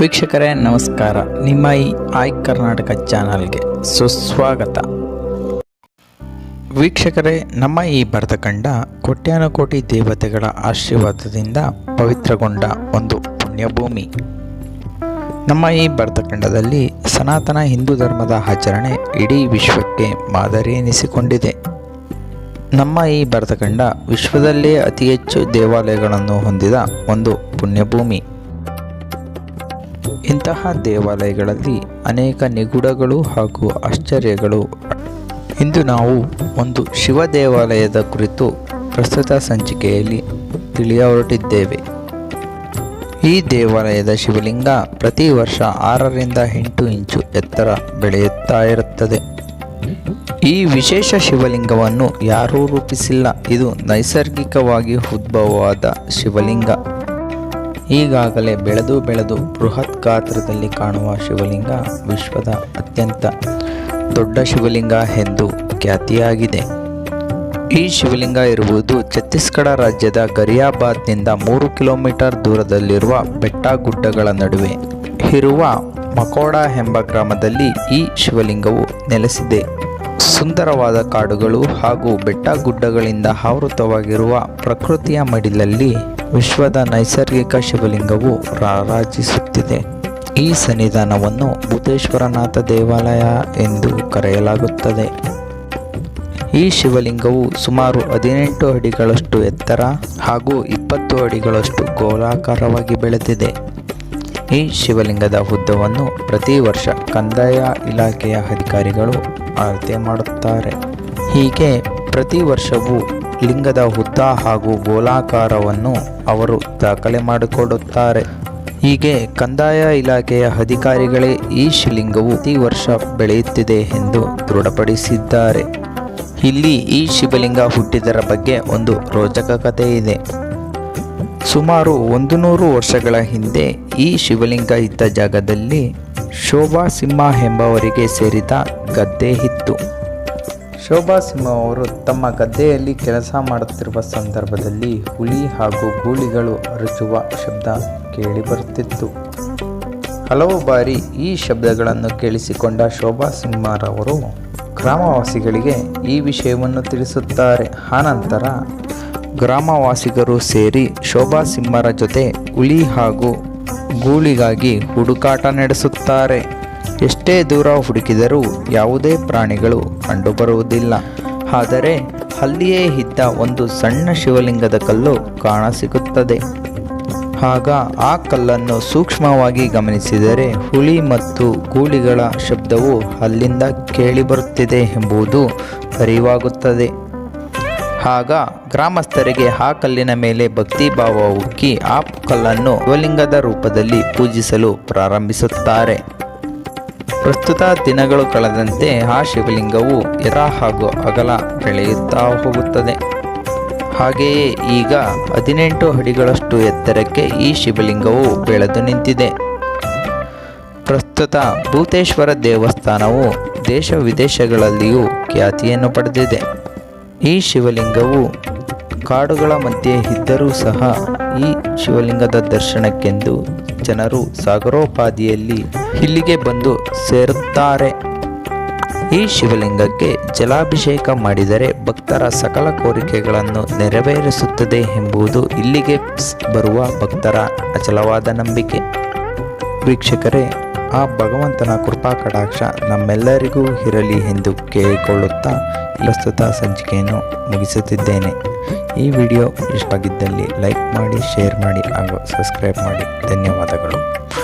ವೀಕ್ಷಕರೇ, ನಮಸ್ಕಾರ. ನಿಮ್ಮ ಈ ಆಯ್ ಕರ್ನಾಟಕ ಚಾನಲ್ಗೆ ಸುಸ್ವಾಗತ. ವೀಕ್ಷಕರೇ, ನಮ್ಮ ಈ ಭರತಖಂಡ ಕೋಟ್ಯಾನುಕೋಟಿ ದೇವತೆಗಳ ಆಶೀರ್ವಾದದಿಂದ ಪವಿತ್ರಗೊಂಡ ಒಂದು ಪುಣ್ಯಭೂಮಿ. ನಮ್ಮ ಈ ಭರತಖಂಡದಲ್ಲಿ ಸನಾತನ ಹಿಂದೂ ಧರ್ಮದ ಆಚರಣೆ ಇಡೀ ವಿಶ್ವಕ್ಕೆ ಮಾದರಿ ಎನಿಸಿಕೊಂಡಿದೆ. ನಮ್ಮ ಈ ಭರತಖಂಡ ವಿಶ್ವದಲ್ಲೇ ಅತಿ ಹೆಚ್ಚು ದೇವಾಲಯಗಳನ್ನು ಹೊಂದಿದ ಒಂದು ಪುಣ್ಯಭೂಮಿ. ಇಂತಹ ದೇವಾಲಯಗಳಲ್ಲಿ ಅನೇಕ ನಿಗೂಢಗಳು ಹಾಗೂ ಆಶ್ಚರ್ಯಗಳು. ಇಂದು ನಾವು ಒಂದು ಶಿವ ದೇವಾಲಯದ ಕುರಿತು ಪ್ರಸ್ತುತ ಸಂಚಿಕೆಯಲ್ಲಿ ತಿಳಿಯ ಹೊರಟಿದ್ದೇವೆ ಈ ದೇವಾಲಯದ ಶಿವಲಿಂಗ ಪ್ರತಿ ವರ್ಷ ಆರರಿಂದ ಎಂಟು ಇಂಚು ಎತ್ತರ ಬೆಳೆಯುತ್ತಾ ಇರುತ್ತದೆ. ಈ ವಿಶೇಷ ಶಿವಲಿಂಗವನ್ನು ಯಾರೂ ರೂಪಿಸಿಲ್ಲ. ಇದು ನೈಸರ್ಗಿಕವಾಗಿ ಉದ್ಭವವಾದ ಶಿವಲಿಂಗ. ಈಗಾಗಲೇ ಬೆಳೆದು ಬೆಳೆದು ಬೃಹತ್ ಗಾತ್ರದಲ್ಲಿ ಕಾಣುವ ಶಿವಲಿಂಗ ವಿಶ್ವದ ಅತ್ಯಂತ ದೊಡ್ಡ ಶಿವಲಿಂಗ ಎಂದು ಖ್ಯಾತಿಯಾಗಿದೆ. ಈ ಶಿವಲಿಂಗ ಇರುವುದು ಛತ್ತೀಸ್ಗಢ ರಾಜ್ಯದ ಗರಿಯಾಬಾದ್ನಿಂದ ಮೂರು ಕಿಲೋಮೀಟರ್ ದೂರದಲ್ಲಿರುವ ಬೆಟ್ಟ ಗುಡ್ಡಗಳ ನಡುವೆ ಇರುವ ಮಕೋಡ ಎಂಬ ಗ್ರಾಮದಲ್ಲಿ ಈ ಶಿವಲಿಂಗವು ನೆಲೆಸಿದೆ. ಸುಂದರವಾದ ಕಾಡುಗಳು ಹಾಗೂ ಬೆಟ್ಟ ಗುಡ್ಡಗಳಿಂದ ಆವೃತವಾಗಿರುವ ಪ್ರಕೃತಿಯ ಮಡಿಲಲ್ಲಿ ವಿಶ್ವದ ನೈಸರ್ಗಿಕ ಶಿವಲಿಂಗವು ರಾರಾಜಿಸುತ್ತಿದೆ. ಈ ಸನ್ನಿಧಾನವನ್ನು ಭೂತೇಶ್ವರನಾಥ ದೇವಾಲಯ ಎಂದು ಕರೆಯಲಾಗುತ್ತದೆ. ಈ ಶಿವಲಿಂಗವು ಸುಮಾರು ಹದಿನೆಂಟು ಅಡಿಗಳಷ್ಟು ಎತ್ತರ ಹಾಗೂ ಇಪ್ಪತ್ತು ಅಡಿಗಳಷ್ಟು ಗೋಲಾಕಾರವಾಗಿ ಬೆಳೆದಿದೆ. ಈ ಶಿವಲಿಂಗದ ಉದ್ದವನ್ನು ಪ್ರತಿ ವರ್ಷ ಕಂದಾಯ ಇಲಾಖೆಯ ಅಧಿಕಾರಿಗಳು ಅಳತೆ ಮಾಡುತ್ತಾರೆ. ಹೀಗೆ ಪ್ರತಿ ವರ್ಷವೂ ಲಿಂಗದ ಉದ್ದ ಹಾಗೂ ಗೋಲಾಕಾರವನ್ನು ಅವರು ದಾಖಲೆ ಮಾಡಿಕೊಡುತ್ತಾರೆ. ಹೀಗೆ ಕಂದಾಯ ಇಲಾಖೆಯ ಅಧಿಕಾರಿಗಳೇ ಈ ಶಿವಲಿಂಗವು ಪ್ರತಿ ವರ್ಷ ಬೆಳೆಯುತ್ತಿದೆ ಎಂದು ದೃಢಪಡಿಸಿದ್ದಾರೆ. ಇಲ್ಲಿ ಈ ಶಿವಲಿಂಗ ಹುಟ್ಟಿದರ ಬಗ್ಗೆ ಒಂದು ರೋಚಕ ಕಥೆ ಇದೆ ಸುಮಾರು ಒಂದು ನೂರು ವರ್ಷಗಳ ಹಿಂದೆ ಈ ಶಿವಲಿಂಗ ಇದ್ದ ಜಾಗದಲ್ಲಿ ಶೋಭಾ ಸಿಂಹ ಎಂಬವರಿಗೆ ಸೇರಿದ ಗದ್ದೆ ಇತ್ತು. ಶೋಭಾ ಸಿಂಹ ಅವರು ತಮ್ಮ ಗದ್ದೆಯಲ್ಲಿ ಕೆಲಸ ಮಾಡುತ್ತಿರುವ ಸಂದರ್ಭದಲ್ಲಿ ಹುಲಿ ಹಾಗೂ ಗೂಳಿಗಳು ಅರಚುವ ಶಬ್ದ ಕೇಳಿಬರುತ್ತಿತ್ತು ಹಲವು ಬಾರಿ ಈ ಶಬ್ದಗಳನ್ನು ಕೇಳಿಸಿಕೊಂಡ ಶೋಭಾ ಸಿಂಹರವರು ಗ್ರಾಮವಾಸಿಗಳಿಗೆ ಈ ವಿಷಯವನ್ನು ತಿಳಿಸುತ್ತಾರೆ. ಆನಂತರ ಗ್ರಾಮವಾಸಿಗರು ಸೇರಿ ಶೋಭಾ ಸಿಂಹರ ಜೊತೆ ಹುಲಿ ಹಾಗೂ ಗೂಳಿಗಾಗಿ ಹುಡುಕಾಟ ನಡೆಸುತ್ತಾರೆ. ಎಷ್ಟೇ ದೂರ ಹುಡುಕಿದರೂ ಯಾವುದೇ ಪ್ರಾಣಿಗಳು ಕಂಡುಬರುವುದಿಲ್ಲ. ಆದರೆ ಅಲ್ಲಿಯೇ ಇದ್ದ ಒಂದು ಸಣ್ಣ ಶಿವಲಿಂಗದ ಕಲ್ಲು ಕಾಣಸಿಗುತ್ತದೆ. ಆಗ ಆ ಕಲ್ಲನ್ನು ಸೂಕ್ಷ್ಮವಾಗಿ ಗಮನಿಸಿದರೆ ಹುಲಿ ಮತ್ತು ಗೂಳಿಗಳ ಶಬ್ದವು ಅಲ್ಲಿಂದ ಕೇಳಿಬರುತ್ತಿದೆ ಎಂಬುದು ಅರಿವಾಗುತ್ತದೆ. ಆಗ ಗ್ರಾಮಸ್ಥರಿಗೆ ಆ ಕಲ್ಲಿನ ಮೇಲೆ ಭಕ್ತಿ ಭಾವ ಉಕ್ಕಿ ಆ ಕಲ್ಲನ್ನು ಶಿವಲಿಂಗದ ರೂಪದಲ್ಲಿ ಪೂಜಿಸಲು ಪ್ರಾರಂಭಿಸುತ್ತಾರೆ. ಪ್ರಸ್ತುತ ದಿನಗಳು ಕಳೆದಂತೆ ಆ ಶಿವಲಿಂಗವು ಎರ ಹಾಗೂ ಅಗಲ ಬೆಳೆಯುತ್ತಾ ಹೋಗುತ್ತದೆ. ಹಾಗೆಯೇ ಈಗ ಹದಿನೆಂಟು ಅಡಿಗಳಷ್ಟು ಎತ್ತರಕ್ಕೆ ಈ ಶಿವಲಿಂಗವು ಬೆಳೆದು ನಿಂತಿದೆ. ಪ್ರಸ್ತುತ ಭೂತೇಶ್ವರ ದೇವಸ್ಥಾನವು ದೇಶ ವಿದೇಶಗಳಲ್ಲಿಯೂ ಖ್ಯಾತಿಯನ್ನು ಪಡೆದಿದೆ. ಈ ಶಿವಲಿಂಗವು ಕಾಡುಗಳ ಮಧ್ಯೆ ಇದ್ದರೂ ಸಹ ಈ ಶಿವಲಿಂಗದ ದರ್ಶನಕ್ಕೆಂದು ಜನರು ಸಾಗರೋಪಾದಿಯಲ್ಲಿ ಇಲ್ಲಿಗೆ ಬಂದು ಸೇರುತ್ತಾರೆ. ಈ ಶಿವಲಿಂಗಕ್ಕೆ ಜಲಾಭಿಷೇಕ ಮಾಡಿದರೆ ಭಕ್ತರ ಸಕಲ ಕೋರಿಕೆಗಳನ್ನು ನೆರವೇರಿಸುತ್ತದೆ ಎಂಬುದು ಇಲ್ಲಿಗೆ ಬರುವ ಭಕ್ತರ ಅಚಲವಾದ ನಂಬಿಕೆ. ವೀಕ್ಷಕರೇ ಆ ಭಗವಂತನ ಕೃಪಾ ಕಟಾಕ್ಷ ನಮ್ಮೆಲ್ಲರಿಗೂ ಇರಲಿ ಎಂದು ಕೇಳಿಕೊಳ್ಳುತ್ತಾ ಪ್ರಸ್ತುತ ಸಂಚಿಕೆಯನ್ನು ಮುಗಿಸುತ್ತಿದ್ದೇನೆ. ಈ ವಿಡಿಯೋ ಇಷ್ಟವಾಗಿದ್ದಲ್ಲಿ ಲೈಕ್ ಮಾಡಿ, ಶೇರ್ ಮಾಡಿ ಹಾಗೂ ಸಬ್ಸ್ಕ್ರೈಬ್ ಮಾಡಿ. ಧನ್ಯವಾದಗಳು.